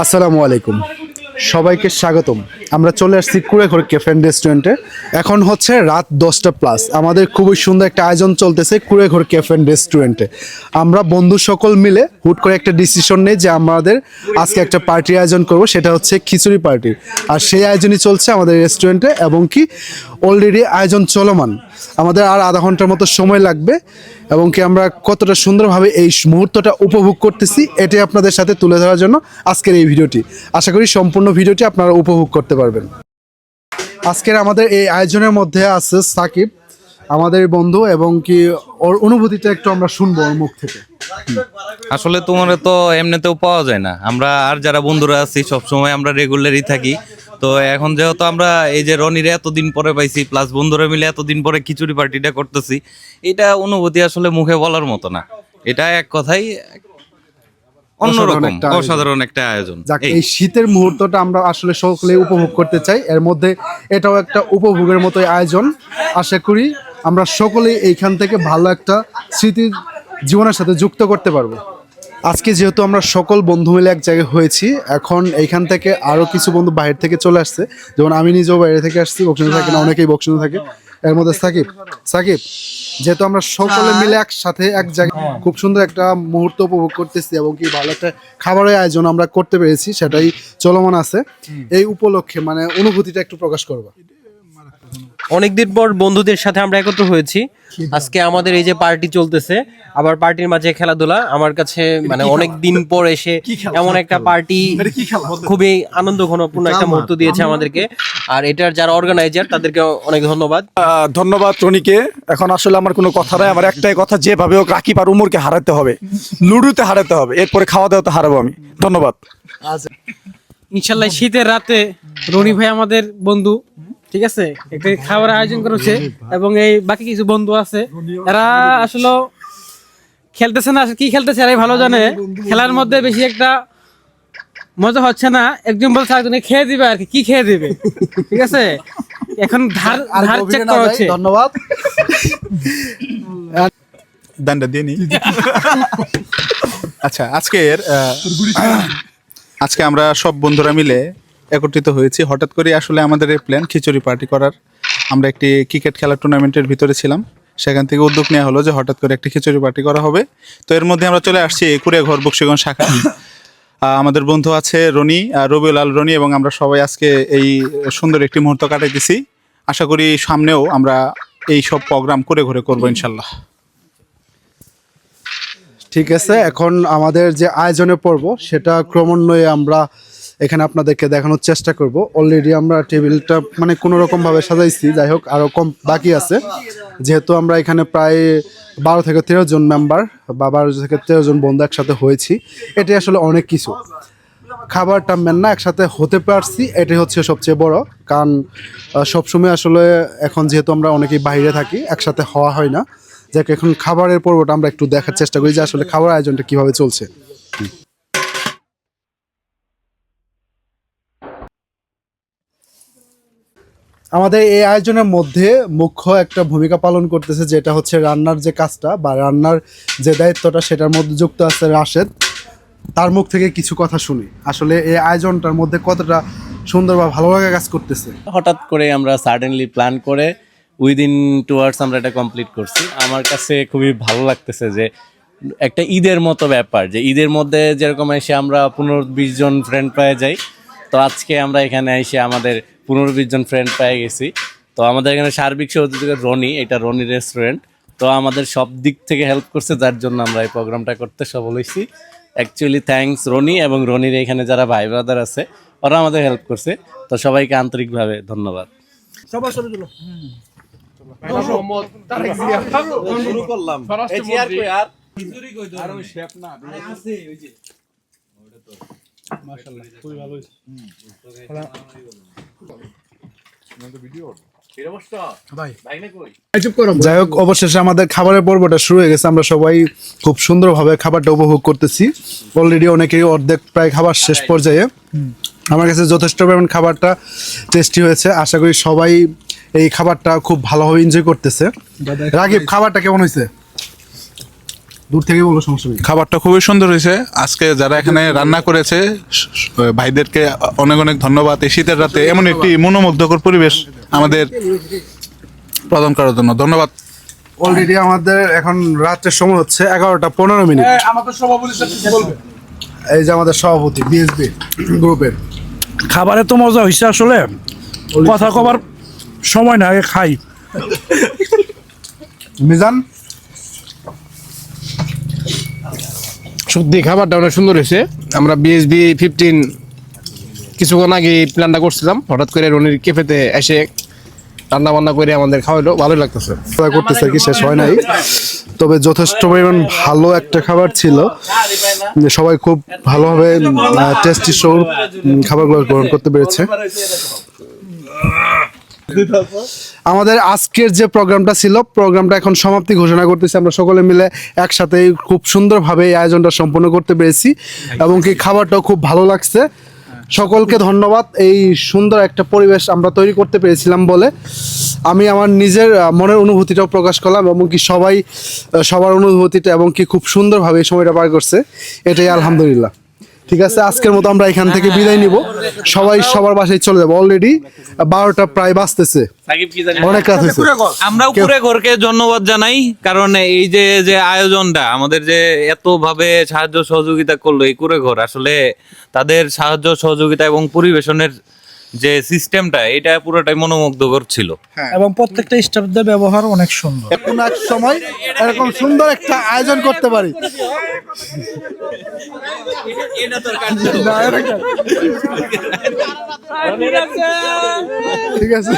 আসসালামু আলাইকুম। সবাইকে স্বাগতম। আমরা চলে আসছি কুড়েঘর ক্যাফে রেস্টুরেন্টে এখন হচ্ছে রাত দশটা প্লাস আমাদের খুবই সুন্দর একটা আয়োজন চলতেছে কুড়েঘর ক্যাফে রেস্টুরেন্টে আমরা বন্ধু সকল মিলে হুট করে একটা ডিসিশন নেই যে আমাদের আজকে একটা পার্টির আয়োজন করব, সেটা হচ্ছে খিচুড়ি পার্টি আর সেই আয়োজনই চলছে আমাদের রেস্টুরেন্টে এবং কি অলরেডি আয়োজন চলমান। আমাদের আর আধা ঘণ্টার মতো সময় লাগবে এবং কি আমরা কতটা সুন্দরভাবে এই মুহূর্তটা উপভোগ করতেছি এটাই আপনাদের সাথে তুলে ধরার জন্য আজকের এই ভিডিওটি। আশা করি সম্পূর্ণ ভিডিওটি আপনারা উপভোগ করতে পারবেন। আজকের আমাদের এই আয়োজনের মধ্যে আছে সাকিব, আমাদের বন্ধু এবং কি ওর অনুভূতিটা একটু আমরা শুনব ওর মুখ থেকে। আসলে তোমার তো এমনিতেও পাওয়া যায় না। আমরা আর যারা বন্ধুরা আছি, সবসময় আমরা রেগুলারই থাকি। তো এখন যেহেতু আমরা এই যে রনিরে এতদিন পরে পাইছি প্লাস বন্ধুরা মিলে এতদিন পরে খিচুড়ি পার্টিটা করতেছি এটা অনুভূতি আসলে মুখে বলার মতো না। এটা এক কথাই অন্যরকম অসাধারণ একটা আয়োজন। যাক এই। শীতের মুহূর্তটা আমরা আসলে সকলে উপভোগ করতে চাই। এর মধ্যে এটাও একটা উপভোগের মতো আয়োজন। আশা করি আমরা সকলেই এইখান থেকে ভালো একটা স্মৃতি জীবনের সাথে যুক্ত করতে পারব। আজকে যেহেতু আমরা সকল বন্ধু মিলে এক জায়গায় হয়েছি এখন এইখান থেকে আরও কিছু বন্ধু বাইরে থেকে চলে আসছে। যেমন আমি নিজেও বাইরে থেকে আসছি বক্সিংয়ে থাকে না অনেকেই বক্সিংয়ে থাকে। এর মধ্যে সাকিব। সাকিব যেহেতু আমরা সকলে মিলে একসাথে এক জায়গায় খুব সুন্দর একটা মুহূর্ত উপভোগ করতেছি এবং কি ভালো একটা খাবারের আয়োজন আমরা করতে পেরেছি সেটাই চলমান আছে। এই উপলক্ষে মানে অনুভূতিটা একটু প্রকাশ করব। অনেকদিন পর বন্ধুদের সাথে আমরা একত্র হয়েছি। আজকে আমাদের এই যে পার্টি চলতেছে আবার পার্টির মাঝে খেলাধুলা। আমার কাছে মানে অনেক দিন পর এসে এমন একটা পার্টি খুবই আনন্দ ঘনপূর্ণ একটা মুহূর্ত দিয়েছে আমাদেরকে। আর এটার যারা অর্গানাইজার তাদেরকে অনেক ধন্যবাদ। আহ, ধন্যবাদ টনিকে এখন আসলে আমার কোনো কথা নাই। আমার একটাই কথা যেভাবে হোক রাকিব আর উমরকে হারাতে হবে। লুডুতে হারাতে হবে। এরপরে খাওয়া দাওয়াতে হারাবো আমি। ধন্যবাদ। ইনশাল্লাহ শীতের রাতে রনি ভাই আমাদের বন্ধু। ঠিক আছে? একটা খাবার আয়োজন করেছে এবং এই বাকি কিছু বন্ধু আছে। এরা আসলে খেলতেছে না। কি খেলতেছে? এরাই ভালো জানে। খেলার মধ্যে বেশি একটা মজা হচ্ছে না। একজন বলছে একজনে খেয়ে দিবে আর কি। কি খেয়ে দিবে? ঠিক আছে? এখন ধার ধার চেক করা হচ্ছে। ধন্যবাদ। দানটা দিয়ে নি। আচ্ছা আজকের আহ, আজকে আমরা সব বন্ধুরা মিলে একত্রিত হয়েছি। হঠাৎ করে আসলে আমাদের এই প্ল্যান খিচুড়ি পার্টি করার। আমরা একটি ক্রিকেট খেলার টুর্নামেন্টের ভিতরে ছিলাম। সেখান থেকে উদ্যোগ নেওয়া হলো যে হঠাৎ করে একটি খিচুড়ি পার্টি করা হবে। তো এর মধ্যে আমরা চলে আসছি কুড়িয়া ঘর বক্সিগঞ্জ শাখা। আমাদের বন্ধু আছে রনি রবিউল আল রনি এবং আমরা সবাই আজকে এই সুন্দর একটি মুহূর্ত কাটাইতেছি। আশা করি সামনেও আমরা এই সব প্রোগ্রাম করে ঘুরে করব ইনশাল্লাহ ঠিক আছে, এখন আমাদের যে আয়োজনের পর্ব, সেটা ক্রমান্বয়ে আমরা এখানে আপনাদেরকে দেখানোর চেষ্টা করব। অলরেডি আমরা টেবিলটা মানে কোনো রকম ভাবে সাজাইছি। যাই হোক, আরও কম বাকি আছে। যেহেতু আমরা এখানে প্রায় বারো থেকে তেরো জন মেম্বার বা বারো থেকে তেরো জন বন্ধু একসাথে হয়েছি। এটি আসলে অনেক কিছু। খাবারটা না, একসাথে হতে পারছি। এটাই হচ্ছে সবচেয়ে বড়। কারণ সবসময় আসলে এখন যেহেতু আমরা অনেকেই বাইরে থাকি, একসাথে হওয়া হয় না। যাকে, এখন খাবারের পর্বটা আমরা একটু দেখার চেষ্টা করি যে আসলে খাবার আয়োজনটা কীভাবে চলছে। আমাদের এই আয়োজনের মধ্যে মুখ্য একটা ভূমিকা পালন করতেছে, যেটা হচ্ছে রান্নার যে কাজটা বা রান্নার যে দায়িত্বটা, সেটার মধ্যে যুক্ত আছে রাশেদ। তার মুখ থেকে কিছু কথা শুনি। আসলে এই আয়োজনটার মধ্যে কতটা সুন্দর বা ভালো লাগা কাজ করতেছে? হঠাৎ করে আমরা সাডেনলি প্ল্যান করে উইদিন টু আওয়ার্স আমরা এটা কমপ্লিট করছি। আমার কাছে খুবই ভালো লাগতেছে যে একটা ঈদের মতো ব্যাপার, যে ঈদের মধ্যে যেরকম এসে আমরা পনেরো বিশ জন ফ্রেন্ড পেয়ে যাই, তো আজকে আমরা এখানে এসে আমাদের পনেরো বিশ জন ফ্রেন্ড পেয়ে গেছি। তো আমাদের এখানে সার্বিক সহযোগিতা রনি এটা রনি রেস্টুরেন্ট তো আমাদের সব দিক থেকে হেল্প করছে যার জন্য আমরা এই প্রোগ্রামটা করতে সফল হয়েছি। অ্যাকচুয়ালি থ্যাঙ্কস রনি এবং রনির এখানে যারা ভাই ব্রাদার আছে ওরা আমাদের হেল্প করছে। তো সবাইকে আন্তরিকভাবে ধন্যবাদ। যাই হোক অবশেষে আমাদের খাবারের পর্বটা শুরু হয়ে গেছে। আমরা সবাই খুব সুন্দরভাবে খাবারটা উপভোগ করতেছি। অলরেডি অনেকেই অর্ধেক প্রায় খাবার শেষ পর্যায়ে। আমার কাছে যথেষ্ট পরিমাণ খাবারটা টেস্টি হয়েছে। আশা করি সবাই এই খাবারটা খুব ভালোভাবে এনজয় করতেছে। রাগিব খাবারটা কেমন হয়েছে? দূর থেকে বলো সমস্যা নেই। খাবারটা খুবই সুন্দর হয়েছে। আজকে যারা এখানে রান্না করেছে ভাইদেরকে অনেক অনেক ধন্যবাদ। এই শীতের রাতে এমন একটি মনোমুগ্ধকর পরিবেশ আমাদের প্রদান করার জন্য। ধন্যবাদ। অলরেডি আমাদের এখন রাত্রের সময় হচ্ছে এগারোটা পনেরো মিনিট। এই যে আমাদের সভাপতি বিএসবি গ্রুপের খাবারে তো মজা হয়েছে আসলে। কথা কবার সময় না আগে খাই। মিজান? সত্যি খাবারটা অনেক সুন্দর হয়েছে। আমরা বিএসবি ফিফটিন কিছুক্ষণ আগে প্ল্যানটা করছিলাম। হঠাৎ করে রনির কেফেতে এসে রান্না বান্না করে আমাদের খাওয়াইলো ভালোই লাগতেছে। করতেছে কি শেষ হয় নাই। তবে যথেষ্ট পরিমাণ ভালো একটা খাবার ছিল। সবাই খুব ভালোভাবে টেস্টি সহ খাবারগুলো গ্রহণ করতে পেরেছে। আমাদের আজকের যে প্রোগ্রামটা ছিল, প্রোগ্রামটা এখন সমাপ্তি ঘোষণা করতেছি। আমরা সকলে মিলে একসাথে খুব সুন্দরভাবে এই আয়োজনটা সম্পন্ন করতে পেরেছি এবং কি খাবারটাও খুব ভালো লাগছে। সকলকে ধন্যবাদ। এই সুন্দর একটা পরিবেশ আমরা তৈরি করতে পেরেছিলাম বলে আমি আমার নিজের মনের অনুভূতিটাও প্রকাশ করলাম এবং কি সবাই সবার অনুভূতিটা এবং কি খুব সুন্দরভাবে এই সময়টা পার করছে। এটাই আলহামদুলিল্লাহ। ঠিক আছে? আজকের মতো আমরা এখান থেকে বিদায় নিব। সবাই সবার বাসায় চলে যাব। অলরেডি বারোটা প্রায় বাঁচতেছে অনেক কাজ হয়েছে। আমরাও পুরে ঘরকে ধন্যবাদ জানাই কারণ এই যে যে আয়োজনটা আমাদের যে এত ভাবে সাহায্য সহযোগিতা করল এই কুড়ে ঘর আসলে তাদের সাহায্য সহযোগিতা এবং পরিবেশনের যে সিস্টেমটা এটা পুরোটাই মনোমুগ্ধকর ছিল। এবং প্রত্যেকটা স্টাফদের ব্যবহার অনেক সুন্দর। এখন এক সময় এরকম সুন্দর একটা আয়োজন করতে পারি। ঠিক আছে।